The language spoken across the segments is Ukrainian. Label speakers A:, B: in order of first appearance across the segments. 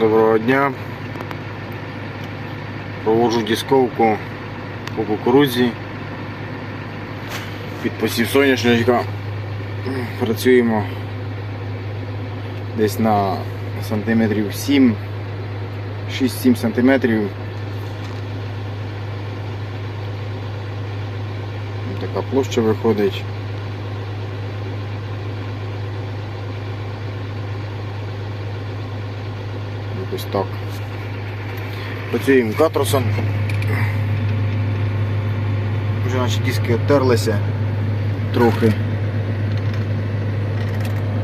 A: Доброго дня. Проводжу дисковку по кукурудзі. Під посів соняшника. Працюємо десь на сантиметрів 7, 6-7 сантиметрів. Така площа виходить. Якось так. Працюємо катросом. Вже наші диски оттерлися трохи.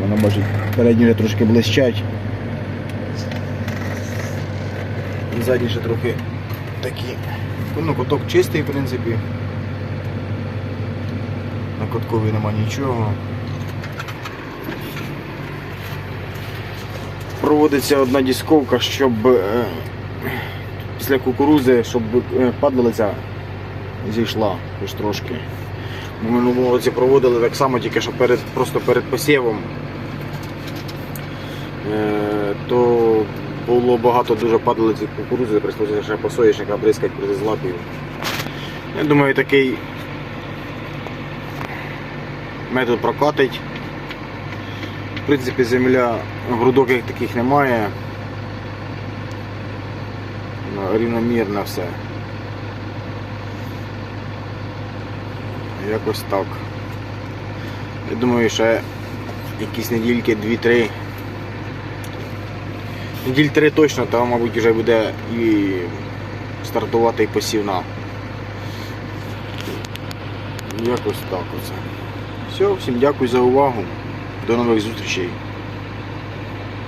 A: Воно бачить, передні вже трошки блищать. Задні ще трохи такі. Ну, куток чистий, в принципі. На куткові нема нічого. Проводиться одна дисковка, щоб е, після кукурузи, щоб е, падалиця зійшла хоч трошки. Ми в році проводили так само, тільки що перед, просто перед посівом. Е, то було багато дуже падалиці кукурузи, прийшлося ще по соняшника бризкати проти злаків. Я думаю, такий метод прокатить. Принципі, земля грудок як таких немає. Рівномірно все. Якось так. Я думаю, ще якісь недільки, 2-3. Неділь 3 точно, там, мабуть, вже буде і стартувати і посівна. Якось так оце. Все, всім дякую за увагу. До нових зустрічей.